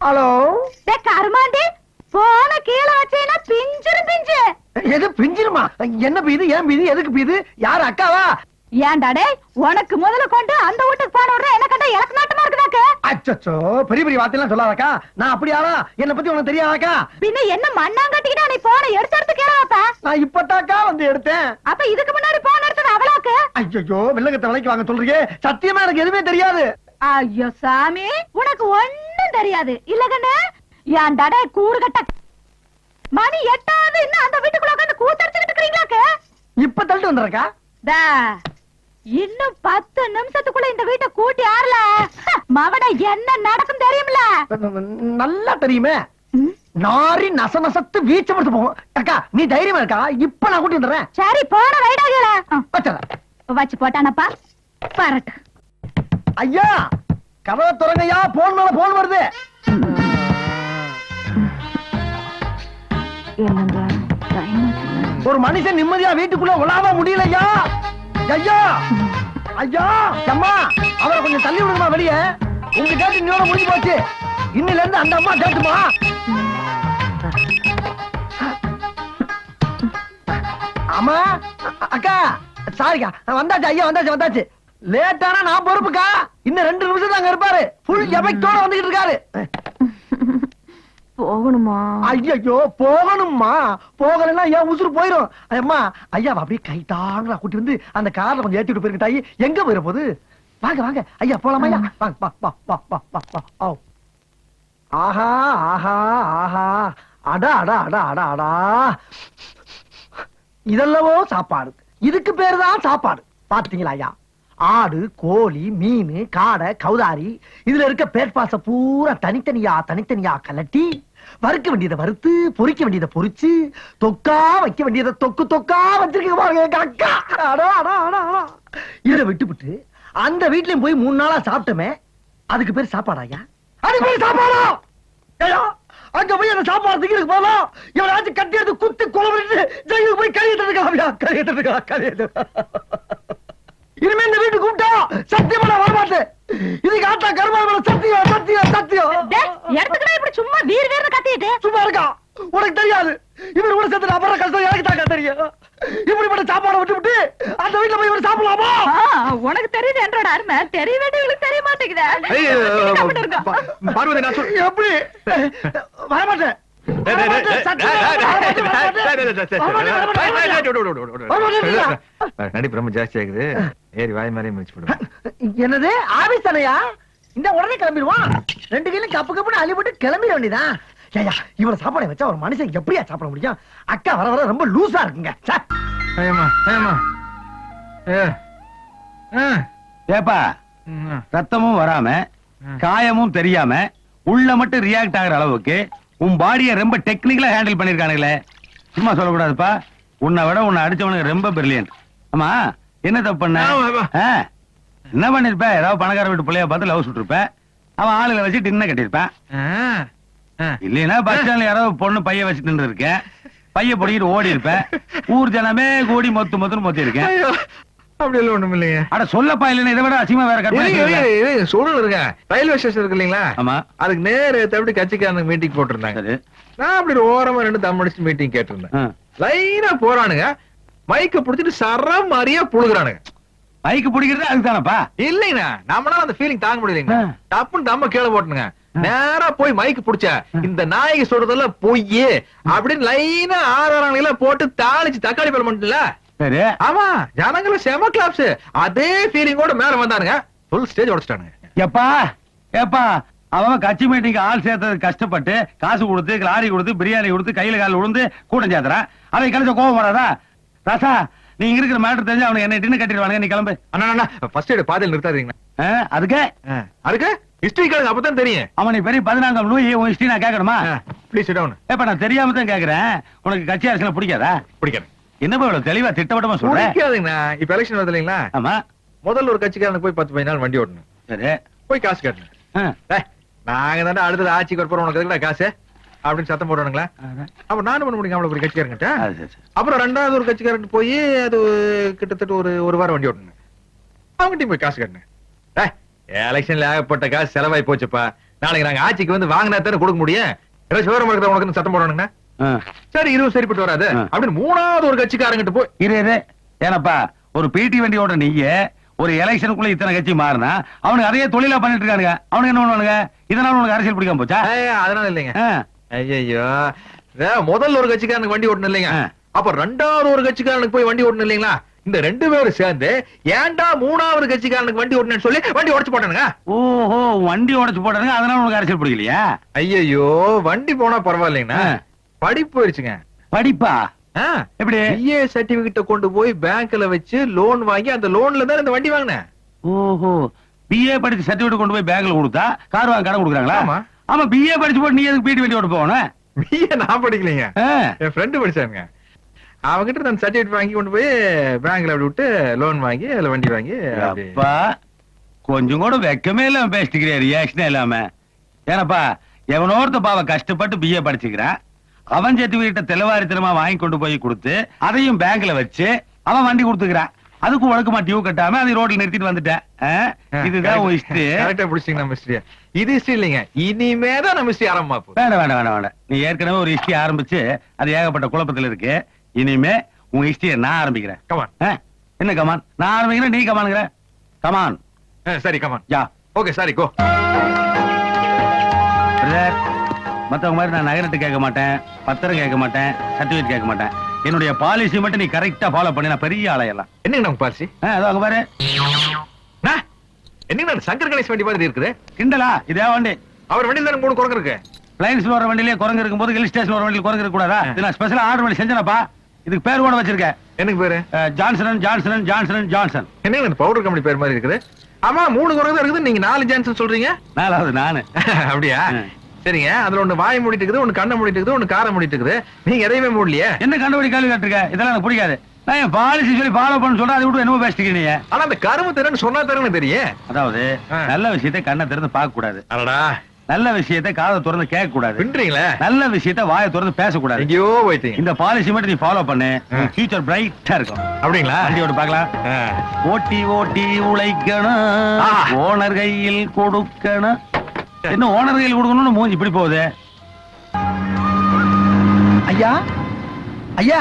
Hello? டே கருமாண்டி போன கீழே வச்சேன்னா பிஞ்சிரு பிஞ்சு. எது பிஞ்சிருமா? என்ன பீது ஏன் பீது எதுக்கு பீது? யாரு அக்காவா? ஏன்டா டேய் உனக்கு முதல்ல கொண்டு அந்த வீட்டுக்கு போன உடனே என்ன கண்டா எனக்கு நாட்டமா இருக்குதாக்கு அச்சச்சோ பெரிய பெரிய வார்த்தையெல்லாம் சொல்லாதக்கா. நான் அப்படி ஆளா என்ன பத்தி உனக்கு தெரியாதாக்கா? பின்ன என்ன மண்ணாங்கட்டிக்கிட்டா நீ போன எடுத்து எடுத்து கீழே வைப்ப? நான் இப்பதாக்கா வந்து எடுத்தேன். அப்ப இதுக்கு முன்னாடி போன எடுத்தது அவளாக்கு? ஐயோ வில்லங்கத்தை விலைக்கு வாங்க சொல்றீங்க. சத்தியமா எனக்கு எதுவுமே தெரியாது. ஐயோ சாமி உனக்கு ஒண்ணும் தெரியாது. இல்ல கண்ணு ஏன்டா டேய் கூறு கட்ட மணி எட்டாவது இன்னும் அந்த வீட்டுக்குள்ள உட்காந்து கூத்தடிச்சுக்கிட்டு இருக்கீங்களாக்கு இப்ப தள்ளிட்டு வந்துறக்கா டா, இன்னும் பத்து நிமிஷத்துக்குள்ள இந்த வீட்டை கூட்டி ஆறல. மவட என்ன நடக்கும் தெரியுமில நல்லா தெரியுமே. நாரி நச நசத்து வீச்ச முடிச்சு போகும். அக்கா நீ தைரியமா இருக்கா? இப்ப நான் கூட்டி வந்துடுறேன். சரி வைடாகல வச்சிடறேன். வச்சு போட்டானப்பா. பரட்டு. ஐயா! கதவை திறங்கய்யா போன் மேல போன் வருது? ஒரு மனுஷன் நிம்மதியா வீட்டுக்குள்ள உலாவ முடியலையா? ஐயா! ஐயா! அம்மா! அவரை கொஞ்சம் தள்ளி விடுங்கம்மா வெளியே. உங்க கேட்டு இன்னோட முடிஞ்சு போச்சு. இன்னில இருந்து அந்த அம்மா கேட்டுமா? அம்மா அக்கா சாரிக்கா. வந்தாச்சு ஐயா வந்தாச்சு வந்தாச்சு. லேட்டானா நான் பொறுப்புக்கா? இன்னும் ரெண்டு நிமிஷம் அங்க இருப்பாரு. ஃபுல் எஃபெக்டோட வந்துகிட்டு இருக்காரு. போகணுமா? ஐயோ போகணும்மா. போகலன்னா ஏன் உசுறு போயிரும். அம்மா ஐயா அப்படியே கை தாங்களா கூட்டி வந்து அந்த கார்ல கொஞ்சம் ஏத்தி விட்டு போயிருங்க தாயி. எங்க போயிட போகுது வாங்க வாங்க. ஐயா போலாமா ஐயா. வாங்க வா வா வா வா வா வா. ஓ ஆஹா ஆஹா ஆஹா. அடா அடா அடா அடா அடா. இதெல்லவோ சாப்பாடு. இதுக்கு பேரு தான் சாப்பாடு. பாத்தீங்களா ஐயா? ஆடு கோழி மீன் காடை கௌதாரி இதுல இருக்க பேட்பாச பூரா தனித்தனியா தனித்தனியா கலட்டி வறுக்க வேண்டியதை வறுத்து பொறிக்க வேண்டியதை பொறிச்சு தொக்கா வைக்க வேண்டியதை தொக்கு தொக்கா வச்சிருக்கீங்க பாருங்க அக்கா இதை விட்டுவிட்டு அந்த வீட்லயும் போய் மூணு நாளா சாப்பிட்டோமே அதுக்கு பேர் சாப்பாடாயா அதுக்கு பேர் சாப்பாடா? அங்க போய் அந்த சாப்பாடு திங்கிறதுக்கு போகலாம் எவனாச்சும் கட்டி எடுத்து குத்து குழம்பு ஜெயிலுக்கு போய் கழியிட்டு இருக்கா கழியிட்டு இருக்கா கழியிட்டு இனிமே இந்த வீட்டுக்கு கூப்பிட்டா சத்தியமா நான் வரமாட்டேன் இதுக்கு ஆட்டா கருமாள் சத்தியம் சத்தியம் சத்தியம் எடுத்துக்கிட்டா இப்படி சும்மா வீர் வீர்னு கத்திட்டு சும்மா இருக்கா உனக்கு தெரியாது இவர் கூட சேர்த்து அப்புற கஷ்டம் எனக்கு தாக்கா தெரியும் இப்படிப்பட்ட சாப்பாடை விட்டு விட்டு அந்த வீட்டுல போய் இவர் சாப்பிடலாமா உனக்கு தெரியுது என்றோட அருமை தெரிய வேண்டியவங்களுக்கு தெரிய மாட்டேங்குதா பார்வதி நான் சொல் எப்படி வரமாட்டேன். நடிப்பு ரொம்ப ஜாஸ்தி ஆகுது ஏறி வாய் மாதிரியே முடிச்சு போடுவேன் என்னது? ஆபீஸ் தானையா? இந்த உடனே கிளம்பிடுவான் ரெண்டு கையிலும் கப்பு கப்புன்னு அள்ளி போட்டு கிளம்பிட வேண்டியதான் ஏயா இவ்வளவு சாப்பாடை வச்சா ஒரு மனுஷன் எப்படியா சாப்பிட முடியும்? அக்கா வர வர ரொம்ப லூசா இருக்குங்க. ஏமா ஏமா ஏ ஆ, ஏப்பா ரத்தமும் வராம. காயமும் தெரியாம உள்ள மட்டும் ரியாக்ட் ஆகுற அளவுக்கு உன் பாடிய ரொம்ப டெக்னிக்கலா ஹேண்டில் பண்ணிருக்கானுங்களே. சும்மா சொல்லக்கூடாதுப்பா. உன்னை விட உன்னை அடிச்சவனுக்கு ரொம்ப பிரில்லியன்ட் ஆமா என்ன தப்பு பண்ண? என்ன பண்ணிருப்ப? ஏதாவது பணக்கார வீட்டு பிள்ளைய பார்த்து லவ் சுட்டிருப்ப. அவன் ஆளுகளை வச்சு டின்ன கட்டியிருப்பேன். இல்லைன்னா பஸ் ஸ்டாண்ட்ல யாராவது பொண்ணு பைய வச்சுட்டு நின்று இருக்க பைய பிடிக்கிட்டு ஓடி இருப்ப ஊர் ஜனமே கூடி மொத்து மொத்துன்னு மொத்தி இருக்கேன் அப்படி எல்லாம் ஒண்ணும் இல்லைங்க அட சொல்லப்பா இல்லைன்னா இதை விட அசிமா வேற இருங்க, சொல்லுங்க இருங்க ரயில்வே ஸ்டேஷன் இருக்கு இல்லீங்களா? ஆமா. அதுக்கு நேர எப்படி கட்சிக்காரனுக்கு மீட்டிங் போட்டிருந்தாங்க. நான் அப்படி ஓரமா ரெண்டு தம் அடிச்சு மீட்டிங் கேட்டிருந்தேன். லைனா போறானுங்க. மைக்க புடிச்சிட்டு சரம் மாதிரியா புழுகுறானுங்க. பைக் பிடிக்கிறது அதுதானப்பா? இல்லைங்கண்ணா நம்மளால அந்த ஃபீலிங் தாங்க முடியலைங்க. டப்புன்னு தம்ம கீழே போட்டுனுங்க. நேரா போய் மைக் புடிச்ச இந்த நாயகி சொல்றதெல்லாம் பொய் அப்படின்னு லைனா ஆறாரங்கள போட்டு தாளிச்சு தக்காளி பழம் பண்ணல சரி. ஆமா ஜனங்களும் செம கிளாப்ஸ் அதே ஃபீலிங்கோட மேல வந்தானுங்க. ஃபுல் ஸ்டேஜ் உடைச்சிட்டானுங்க. எப்பா ஏப்பா அவன் கட்சி மீட்டிங் ஆள் சேர்த்தது கஷ்டப்பட்டு காசு கொடுத்து லாரி கொடுத்து பிரியாணி கொடுத்து கையில கால விழுந்து கூட்டம் சேர்த்துறான். அவன் கழிச்ச கோபம் வராதா? ராசா நீங்க இருக்கிற மேட்டர் தெரிஞ்சு அவனுக்கு என்ன டின்னு கட்டிடுவானுங்க. நீ கிளம்பு. அண்ணா அண்ணா ஃபர்ஸ்ட் எய்ட் பாதையில் நிறுத்தாதீங்க அதுக்கு? அதுக்கு? ஹிஸ்டரி கேளுங்க அப்பதான் தெரியும். அவன் நீ பெரிய பதினான்காம் லூயி உன் ஹிஸ்டரி நான் கேட்கணுமா? ப்ளீஸ் டவுன் ஏப்பா நான் தெரியாம தான் கேக்குறேன் உனக்கு கட்சி அரசியல பிடிக்காதா? பிடிக்காது. என்னப்பா இவ்வளவு தெளிவா திட்டவட்டமா சொல்றேன் பிடிக்காதுங்கண்ணா. இப்ப எலெக்ஷன் வருது இல்லைங்களா? ஆமா. முதல்ல ஒரு கட்சிக்காரனுக்கு போய் பத்து பதினாலு வண்டி ஓட்டணும். சரி. போய் காசு கட்டணும். நாங்க தானே அடுத்தது ஆட்சிக்கு வரப்போறோம். உனக்கு காசு? அப்படின்னு சத்தம் போடுவானுங்களா அப்ப நானும் பண்ண முடியும் அவ்வளவு ஒரு கட்சிக்காரங்கிட்ட. அது. அப்புறம் ரெண்டாவது ஒரு கட்சிக்காரன் போய் அது கிட்டத்தட்ட ஒரு ஒரு வாரம் வண்டி ஓட்டணும் அவங்ககிட்டயும் போய் காசு கட்டணும் எலெக்ஷன்ல ஏகப்பட்ட காசு செலவாய் போச்சுப்பா. நாளைக்கு நாங்க ஆட்சிக்கு வந்து வாங்கினா தானே கொடுக்க முடியும்? ஏதாவது விவரம் இருக்கிற உனக்கு சட்டம் போடணுங்கண்ணா. சரி இதுவும் சரிப்பட்டு வராது. அப்படின்னு மூணாவது ஒரு கட்சிக்காரங்கிட்ட போய் இரு ஏனப்பா ஒரு பிடி வண்டியோட நீங்க ஒரு எலெக்ஷனுக்குள்ள இத்தனை கட்சி மாறினா அவனுக்கு அதையே தொழிலா பண்ணிட்டு இருக்கானுங்க. அவனுக்கு என்ன பண்ணுவானுங்க? இதனால உனக்கு அரசியல் பிடிக்காம போச்சா? அதனால இல்லைங்க. ஐயோ முதல்ல ஒரு கட்சிக்காரனுக்கு வண்டி ஓட்டணும் இல்லைங்க. அப்ப ரெண்டாவது ஒரு கட்சிக்காரனுக்கு போய் வண்டி ஓட்டணும் இல்லைங்களா? இந்த ரெண்டு பேரும் சேர்ந்து ஏன்டா மூணாவது கட்சிக்காரனுக்கு வண்டி ஓட்டணும்னு சொல்லி வண்டி உடச்சு போட்டானுங்க? ஓஹோ வண்டி உடைச்சு போட்டானுங்க அதனால உனக்கு அரசியல் பிடிக்கலையா? ஐயோ வண்டி போனா பரவாயில்லைங்கண்ணா. படிப்பு போயிருச்சுங்க. படிப்பா? எப்படி? பிஏ சர்டிபிகேட்ட கொண்டு போய் பேங்க்ல வச்சு லோன் வாங்கி அந்த லோன்ல தான் இந்த வண்டி வாங்கினேன். ஓஹோ. பிஏ படிச்சு சர்டிபிகேட் கொண்டு போய் பேங்க்ல கொடுத்தா கார் வாங்க கடன் கொடுக்குறாங்களா? ஆமா. பிஏ படிச்சு போட்டு நீ எதுக்கு பிடி வண்டி ஓட்ட போகணும் பிஏ நான் படிக்கலைங்க. என் ஃப்ரெண்டு படிச்சாங்க அவங்கிட்ட நான் சர்டிபிகேட் வாங்கி கொண்டு போய் பேங்க்ல அப்படி விட்டு லோன் வாங்கி அதுல வண்டி வாங்கி. அப்பா கொஞ்சம் கூட வெக்கமே இல்லாம பேசிட்டுக்கிறியா ரியாக்ஷனே இல்லாம ஏனப்பா எவனோ ஒருத்த பாவ கஷ்டப்பட்டு பிஏ படிச்சுக்கிறான் அவன் சர்டிபிகேட்ட தெளிவாரித்தனமா வாங்கி கொண்டு போய் கொடுத்து அதையும் பேங்க்ல வச்சு அவன் வண்டி கொடுத்துக்கிறான் அதுக்கு ஒழுக்கமா டியூ கட்டாம அதை ரோட்ல நிறுத்திட்டு வந்துட்டேன்? இதுதான் உன் Correct ஆ பிடிச்சிட்டீங்க நம்ம. இது history இல்லைங்க. இனிமே தான் நம்ம history ஆரம்பமா. வேண்டாம் வேண்டாம் வேண்டாம் வேண்டாம் நீ ஏற்கனவே ஒரு ஹிஸ்டரி ஆரம்பிச்சு அது ஏகப்பட்ட குழப்பத்துல இருக்கு. இனிமே உன் ஹிஸ்டரியை நான் ஆரம்பிக்கிறேன். ஆ? என்ன கமான் நான் ஆரம்பிக்கிறேன் நீ கமானுங்கிற கமான் சரி come on yeah. Okay sorry go மத்தவங்க மாதிரி நான் நகரத்து கேட்க மாட்டேன் பத்திரம் கேட்க மாட்டேன் சர்டிபிகேட் கேட்க மாட்டேன். என்னுடைய பாலிசி மட்டும் நீ கரெக்டா ஃபாலோ பண்ணி நான் பெரிய ஆளையெல்லாம். என்னங்க நமக்கு பாலிசி அதோ அங்க பாரு. என்னங்க சங்கர் கணேஷ் வண்டி மாதிரி இருக்குது? கிண்டலா? இதே வண்டி. அவர் வண்டியில தானே மூணு குரங்கு இருக்கு. லைன்ஸ்ல வர வண்டியிலே குரங்கு இருக்கும்போது ஹில் ஸ்டேஷன் வர வண்டியில் குரங்கு இருக்க கூடாதா நான் ஸ்பெஷலா ஆர்டர் பண்ணி செஞ்சேனப்பா. இதுக்கு பேர் கூட வச்சிருக்கேன். எனக்கு பேரு? ஜான்சன் ஜான்சன் ஜான்சன் ஜான்சன் என்னங்க இந்த பவுடர் கம்பெனி பேர் மாதிரி இருக்குது? ஆமா மூணு குரங்கு இருக்குது. நீங்க நாலு ஜான்சன் சொல்றீங்க? நாலாவது நானு. அப்படியா. சரிங்க. அதுல ஒண்ணு வாய் மூடிட்டு இருக்குது ஒண்ணு கண்ணை மூடிட்டு இருக்குது ஒண்ணு காரை மூடிட்டு இருக்குது நீங்க எதையுமே மூடலையே? என்ன கண்டுபிடி கேள்வி கேட்டிருக்க இதெல்லாம் எனக்கு பிடிக்காது. நான் என் பாலிசி சொல்லி ஃபாலோ பண்ண சொல்றேன் அதை விட்டு என்னமோ நீ ஆனா அந்த கரும்பு சொன்னா தெரியும். அதாவது. நல்ல விஷயத்தை கண்ணை திறந்து பார்க்க கூடாது அடடா. நல்ல விஷயத்தை காதை திறந்து கேட்க கூடாது நல்ல விஷயத்தை வாயை திறந்து பேசக்கூடாது. எங்கேயோ போயிட்டீங்க. இந்த பாலிசி மட்டும் நீ ஃபாலோ பண்ணு. ஃபியூச்சர் பிரைட்டா இருக்கும். அப்படிங்களா? வண்டியோட ஆ. ஓட்டி ஓட்டி உழைக்கணும். ஓனர் கையில் கொடுக்கணும். என்ன ஓனர் கையில் கொடுக்கணும்னு மூஞ்சி இப்படி போகுது? ஐயா ஐயா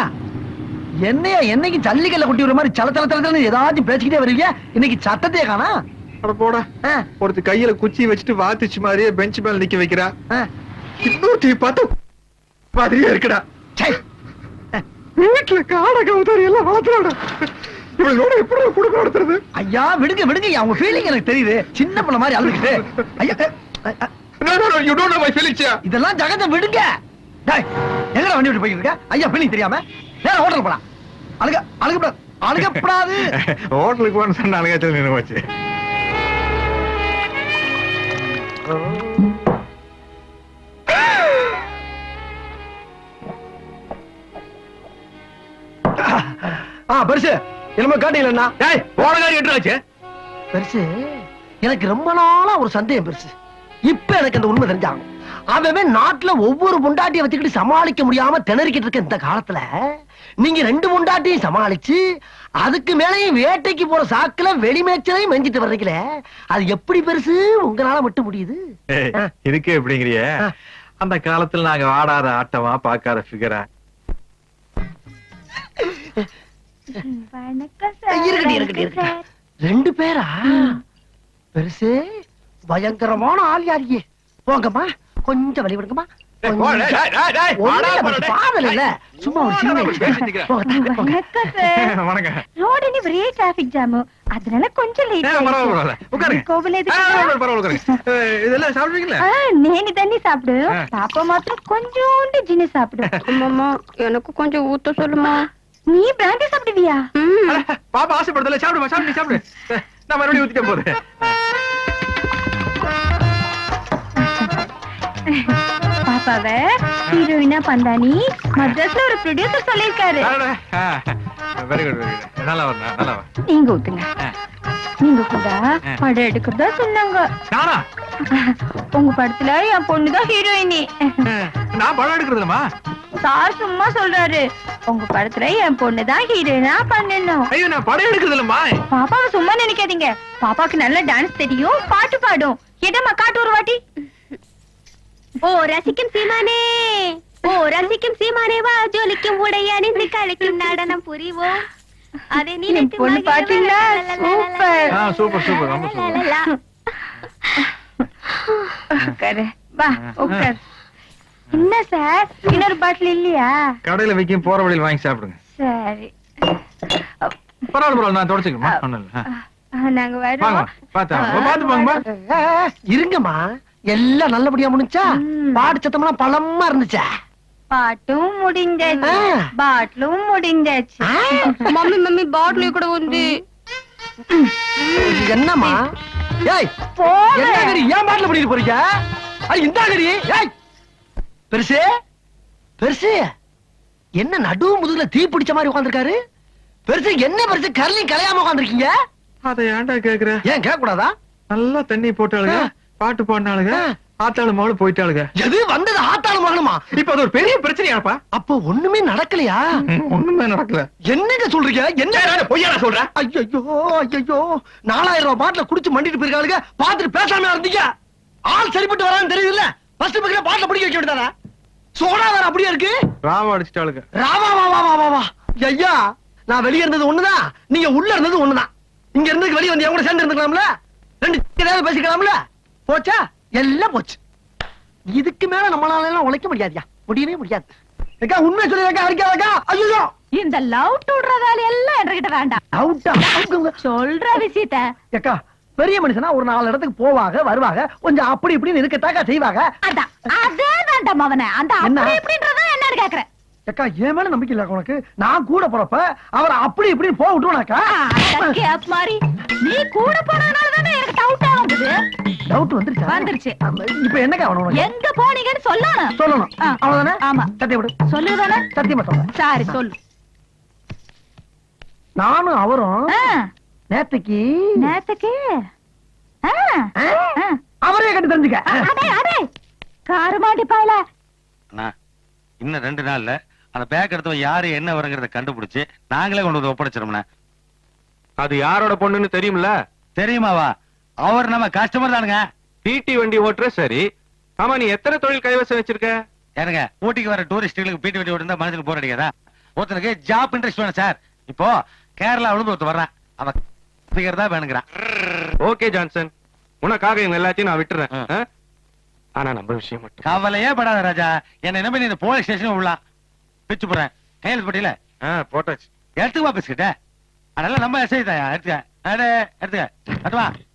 என்னையா என்னைக்கு ஜல்லிக்கல்ல கொட்டி விடுற மாதிரி சல தல தலன்னு ஏதாச்சும் பேசிக்கிட்டே வருவீங்க? இன்னைக்கு சத்தத்தையே காணா? அட போடா. ஒருத்தி கையில குச்சி வச்சுட்டு வாத்துச்சு மாதிரியே பெஞ்ச் மேல நிக்க வைக்கிறா. இன்னொருத்தி பார்த்து மாதிரியே இருக்குடா. வீட்டுல காடை கவுதாரி எல்லாம் வளர்த்துறாடா. இவளோட எப்படி குடுக்க நடத்துறது? ஐயா விடுங்க விடுங்க உங்க ஃபீலிங் எனக்கு தெரியுது. சின்ன பிள்ளை மாதிரி அழுதுகிட்டு. ஐயா my feelings, yeah. இதெல்லாம் ஜகத்தை விடுங்க. டேய், எங்கடா வண்டி விட்டு போய்கிட்டு இருக்க ஐயா ஃபீலிங் தெரியாம? நேரா ஹோட்டல் போலாம். அழுக அழுகப்படாது அழுகப்படாது. ஹோட்டலுக்கு போன சொன்ன அழகாச்சல் நின்று போச்சு. ஆ பெருசு என்னமோ காட்டீங்களா டேய் போன காரி எட்டுறாச்சு பெருசு எனக்கு ரொம்ப நாளா ஒரு சந்தேகம் பெருசு. இப்ப எனக்கு அந்த உண்மை தெரிஞ்சாங்க. அவன் நாட்டுல ஒவ்வொரு முண்டாட்டியை வச்சுக்கிட்டு சமாளிக்க முடியாம திணறிக்கிட்டு இருக்க இந்த காலத்துல நீங்க ரெண்டு முண்டாட்டியும் சமாளிச்சு அதுக்கு மேலையும் வேட்டைக்கு போற சாக்குல வெளிமேச்சலையும் மெஞ்சிட்டு வர்றீங்களே அது எப்படி பெருசு? உங்களால மட்டும் முடியுது. இதுக்கே எப்படிங்கிறிய. அந்த காலத்துல நாங்க ஆடாத ஆட்டமா பாக்காத இருக்கட்டும் இருக்கட்டும் இருக்கட்டும். ரெண்டு பேரா? பெருசு. பயங்கரமான ஆள் யாரியே? போங்கம்மா. கொஞ்சம் வழி விடுங்கம்மா. அதனால கொஞ்சம் నేను தண்ணி சாப்பிடு. பாப்பா மாத்திரம் கொஞ்சோண்டு ஜின்னு சாப்பிடு. அம்மாமா எனக்கு கொஞ்சம் ஊத்த சொல்லுமா? நீ பிராண்டி சாப்பிடுவியா? பாப்பா ஆசைப்படுதல சாப்பிடுமா சாப்பிடு சாப்பிடு. நான் மறுபடியும் ஊத்திட்டேன் போது. பாப்பாவ ஹீரோயினா பந்தானி மദ്രാஸ்ல ஒரு ப்ரொடியூசர் சொல்லிருக்காரு வெரி குட் வெரி குட் நல்லா வரணும் நல்லா வரும் நீங்க ஊத்துங்க. நீங்க கூட படம் எடுக்கிறதா சொன்னாங்க. நானா? உங்க படத்துல என் பொண்ணுதான் ஹீரோயினி. நான் படம் எடுக்கிறதுலமா சார் சும்மா சொல்றாரு. உங்க படத்துல என் பொண்ணுதான் ஹீரோயினா பண்ணணும். ஐயோ நான் படம் எடுக்கிறது இல்லம்மா பாப்பாவை சும்மா நினைக்காதீங்க. பாப்பாக்கு நல்ல டான்ஸ் தெரியும் பாட்டு பாடும். என்னம்மா காட்டு ஒரு வாட்டி. ஓ ரசிக்கும் சீமானே. ஓ ரசிக்கும் சீமானே வா ஜொலிக்கும் உடை அணிந்து கழிக்கும் நடனம் புரிவோம். அதை நினைத்து பொண்ணு பாத்தீங்களா? சூப்பர். ஆ சூப்பர் சூப்பர். ரொம்ப சூப்பர். உட்காரு. வா உட்கார். என்ன சார்? இன்னொரு பாட்டில் இல்லையா? கடையில வைக்கும் போற வழியில் வாங்கி சாப்பிடுங்க. சரி. பரவாயில்ல பரவாயில்ல. நான் தொடச்சுக்கமா இல்ல. நாங்க வரோம் பாத்தா பாத்து போங்கம்மா இருங்கம்மா. எல்லாம் நல்லபடியா முடிஞ்சா. பாடு சத்தமெல்லாம் பழமா இருந்துச்சா? பாட்டும் முடிஞ்சாச்சு. பாட்டிலும் முடிஞ்சாச்சு. மம்மி மம்மி பாட்டில் கூட வந்து என்னம்மா? ஏய். என்ன கறி ஏன் பாட்டில் பண்ணிட்டு போறீங்க? அது இந்த கறி ஏய். பெருசு பெருசு. என்ன நடு முதுகுல தீ பிடிச்ச மாதிரி உட்காந்துருக்காரு பெருசு என்ன பெருசு கரலையும் கலையாம உட்காந்துருக்கீங்க அதை ஏன்டா கேக்குற? ஏன் கேட்க கூடாதா நல்லா தண்ணி ஆ. பாட்டு பாடினாளுங்க. ஆத்தாளு மகளும் போயிட்டாளுங்க. எது? வந்தது ஆத்தாளு மகனுமா? இப்ப அது ஒரு பெரிய பிரச்சனையாப்பா. அப்போ ஒண்ணுமே நடக்கலையா? ஒண்ணுமே நடக்கல. என்னங்க சொல்றீங்க? என்ன? பொய்யா சொல்ற ஐயோ ஐயோ நாலாயிரம் ரூபாய் பாட்டில குடிச்சு மண்டிட்டு போயிருக்காளுங்க. பாத்துட்டு பேசாம இருந்தீங்க. ஆள் சரிப்பட்டு வரான்னு தெரியுதுல்ல. ஃபர்ஸ்ட் பக்கத்துல பாட்டில பிடிக்க வைக்க வேண்டியதானே? சோடா வேற அப்படியே இருக்கு. ராவ அடிச்சிட்டாளுங்க. ராவா வா வா வா வா வா. ஐயா நான் வெளிய இருந்தது ஒண்ணுதான் நீங்க உள்ள இருந்தது ஒண்ணுதான். இங்க இருந்து வெளிய வந்து என் கூட சேர்ந்து இருந்துக்கலாம்ல? ரெண்டு ஏதாவது பேசிக்கலாம்ல? போச்சா? எல்லாம் போச்சு. இதுக்கு மேல நம்மளால எல்லாம் உழைக்க முடியாதுயா? முடியவே முடியாது. அக்கா உண்மை சொல்லிருக்கா அடிக்காதக்கா ஐயோ இந்த லவ் டுடுற வேலையெல்லாம் என்கிட்ட வேண்டாம். அவுட்டா சொல்ற விஷயத்த. அக்கா பெரிய மனுஷனா ஒரு நாலு இடத்துக்கு போவாங்க வருவாங்க கொஞ்சம் அப்படி இப்படின்னு இருக்கத்தாக்கா செய்வாங்க அதான் அதே வேண்டாம் அவனை. அந்த என்ன? அப்படி இப்படின்றத என்னன்னு கேக்குறேன் அக்கா என் மேல நம்பிக்கை இல்ல உனக்கு. நான் கூட போறப்ப அவர் அப்படி இப்படின்னு போக கேப் மாதிரி நீ கூட போனதுனால தானே டவுட்டா வந்தது? டவுட் வந்துருச்சா? வந்துருச்சு. ஆமா, இப்ப என்னக்கா வேணும் உனக்கு? எங்க போனீங்கன்னு சொல்லணும். சொல்லணும். ஆ. அவ்வளவுதானே? ஆமா. சத்தியம் விடு. சொல்லுதானே சத்தியமா சொல்றேன். சரி சொல்லு. நானும் அவரும் ஆ, நேத்துக்கு நேத்துக்கு? ஆ, ஆ? ஆ. அவரே கண்டு தெரிஞ்சுக்க. அடே அடே. காருமாடி பாயல. அண்ணா, இன்னும் ரெண்டு நாள்ல அந்த பேக் எடுத்தவன் யாரு என்ன வருங்கிறத கண்டுபிடிச்சு நாங்களே கொண்டு வந்து ஒப்படைச்சிரோம்ண்ணா அது யாரோட பொண்ணுன்னு தெரியும்ல? தெரியுமாவா? அவர் நம்ம கஸ்டமர் தானுங்க. டிடி வண்டி ஓட்டுற சரி. ஆமா நீ எத்தனை தொழில் கைவசம் வச்சிருக்க? ஏனுங்க ஊட்டிக்கு வர டூரிஸ்டுகளுக்கு பீட்டு வெட்டி விட்டு மனசுக்கு போர் அடிக்காதா? ஒருத்தனுக்கு ஜாப் இன்ட்ரெஸ்ட் வேணும் சார் இப்போ கேரளா விழுந்து ஒருத்தர் வர்றான். அவன் figure தான் வேணுங்கிறான். ஓகே ஜான்சன் உனக்காக இவங்க எல்லாத்தையும் நான் விட்டுறேன்? ஆனா நம்ம விஷயம் மட்டும். கவலையே படாத ராஜா. என்ன நம்பி நீ இந்த போலீஸ் ஸ்டேஷன் விடலாம். பிச்சு போறேன் கையெழுத்து போட்டியில. போட்டாச்சு. எடுத்துக்குவா பிஸ்கிட்ட அதெல்லாம் நம்ம எஸ்ஐ தாயா எடுத்துக்க. அடே எடுத்துக்க. எடுத்து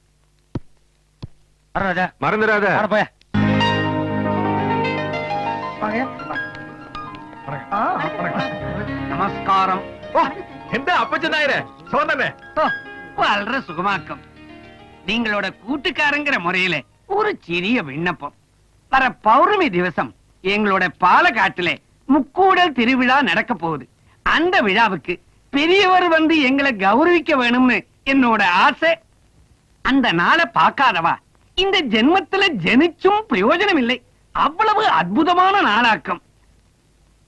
வா வர ராஜா மறந்துடாத போய. நமஸ்காரம். என்ன அப்பச்சன் நாயரே சோதமே ஆ, வாழ்ற சுகமாக்கம். நீங்களோட கூட்டுக்காரங்கிற முறையில ஒரு சிறிய விண்ணப்பம். வர பௌர்ணமி திவசம் எங்களோட பாலக்காட்டிலே முக்கூடல் திருவிழா நடக்க போகுது. அந்த விழாவுக்கு பெரியவர் வந்து எங்களை கௌரவிக்க வேணும்னு என்னோட ஆசை. அந்த நாளை பார்க்காதவா? இந்த ஜென்மத்துல ஜெனிச்சும் பிரயோஜனம் இல்லை அவ்வளவு அற்புதமான நாளாக்கம்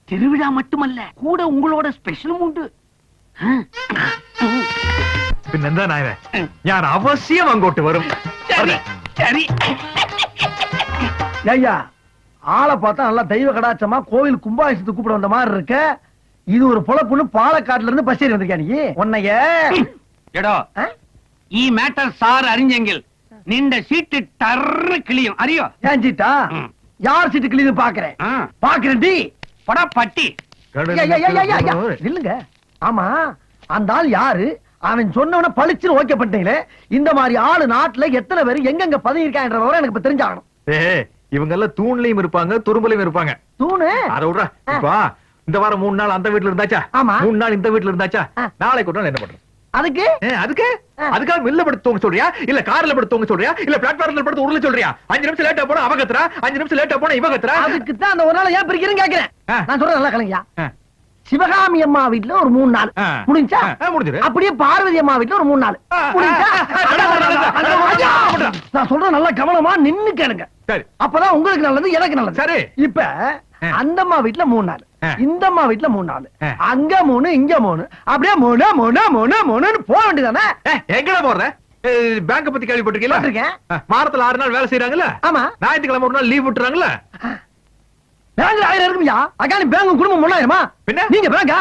திருவிழா மட்டுமல்ல கூட உங்களோட ஸ்பெஷலும் உண்டு പിന്നെന്താ നായരെ ഞാൻ അവശ്യം അങ്ങോട്ട് വരും சரி சரி ஐயா ஆளை பார்த்தா நல்லா தெய்வ கடாச்சமா கோவில் கும்பாபிஷத்துக்கு கூப்பிட வந்த மாதிரி இருக்க இது ஒரு பொழப்புன்னு பாலக்காட்டுல இருந்து பஸ் ஏறி வந்திருக்கியா நீ உன்னைய എടോ ஆ? ഈ മാറ്റർ സാർ അറിഞ്ഞെങ്കിൽ நின்ற சீட்டு டர்ரு கிளியும் அறியோ? ஏன் சீட்டா? யார் சீட்டு கிளியும் பாக்குறேன்? பாக்குறேன் டி. படா பட்டி. இல்லங்க ஆமா அந்த ஆள் யாரு? அவன் சொன்னவன பளிச்சுன்னு ஓகே பண்ணிட்டீங்களே. இந்த மாதிரி ஆளு நாட்டுல எத்தனை பேர் எங்கெங்க பதவி இருக்கான்ற விவரம் எனக்கு இப்ப தெரிஞ்சாகணும். இவங்க எல்லாம் தூண்லயும் இருப்பாங்க துரும்பலையும் இருப்பாங்க. தூணு? அத விடுறா இந்த வாரம் மூணு நாள் அந்த வீட்டுல இருந்தாச்சா? மூணு நாள் இந்த வீட்டுல இருந்தாச்சா? நாளைக்கு கூட்டம் என்ன பண்றேன் அதுக்கு அதுக்கு. அதுக்காக மில்ல படுத்து தூங்க சொல்றியா இல்ல கார்ல படுத்து தூங்க சொல்றியா இல்ல பிளாட்ஃபார்ம்ல படுத்து உருள சொல்றியா அஞ்சு நிமிஷம் லேட்டா போனா அவ கத்துறா அஞ்சு நிமிஷம் லேட்டா போனா இவ கத்துறா அதுக்கு தான் அந்த ஒரு நாள் ஏன் பிரிக்கிறேன்னு கேக்குறேன். நான் சொல்றேன் நல்லா கலைஞா. சிவகாமி அம்மா வீட்ல ஒரு மூணு நாள். முடிஞ்சா முடிஞ்சிரு. அப்படியே பார்வதி அம்மா வீட்ல ஒரு மூணு நாள் முடிஞ்சா. நான் சொல்றேன் நல்லா கவனமா நின்னு கேளுங்க சரி அப்பதான் உங்களுக்கு நல்லது எனக்கு நல்லது சரி. இப்ப. அந்த அம்மா வீட்ல மூணு நாள். இந்த அம்மா வீட்ல மூணு நாள். அங்க மூணு இங்க மூணு. அப்படியே மூணு மூணு மூணு மூணுன்னு போக வேண்டியதானே எங்கடா போற? பேங்க பத்தி கேள்விப்பட்டிருக்கீங்களா? வாரத்துல ஆறு நாள் வேலை செய்யறாங்கல்ல ஆமா. ஞாயிற்றுக்கிழமை ஒரு நாள் லீவ் விட்டுறாங்கல்ல? பேங்க்ல ஆயிரம் இருக்கும்யா அக்கானி பேங்க் குடும்பம் ஒண்ணாயிரமா? பின்ன? நீங்க பேங்கா.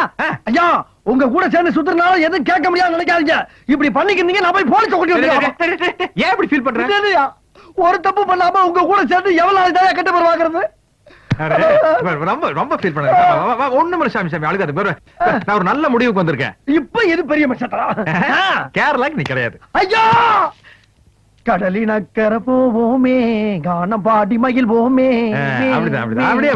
ஐயா உங்க கூட சேர்ந்து சுத்துறதுனால எதுவும் கேட்க முடியாது நினைக்காதீங்க. இப்படி பண்ணிக்கிறீங்க நான் போய் போலீஸ் கொண்டு ஏன் இப்படி ஃபீல் பண்ற? இல்லையா ஒரு தப்பு பண்ணாம உங்க கூட சேர்ந்து எவ்வளவு கட்ட பேர் வாங்குறது அடே, ரொம்ப ரொம்ப ஃபீல் பண்ண ஒண்ணு மணி சாமி சாமி அழுகாது. நான் ஒரு நல்ல முடிவுக்கு வந்திருக்கேன். இப்ப இது பெரிய மச்சத்தரா கேரளாக்கு நீ கிடையாது. ஐயா! கடலினக்கரை போவோமே கானம் பாடி மகிழ்வோமே அஹ், அப்படிதான் அப்படிதான். அப்படியே.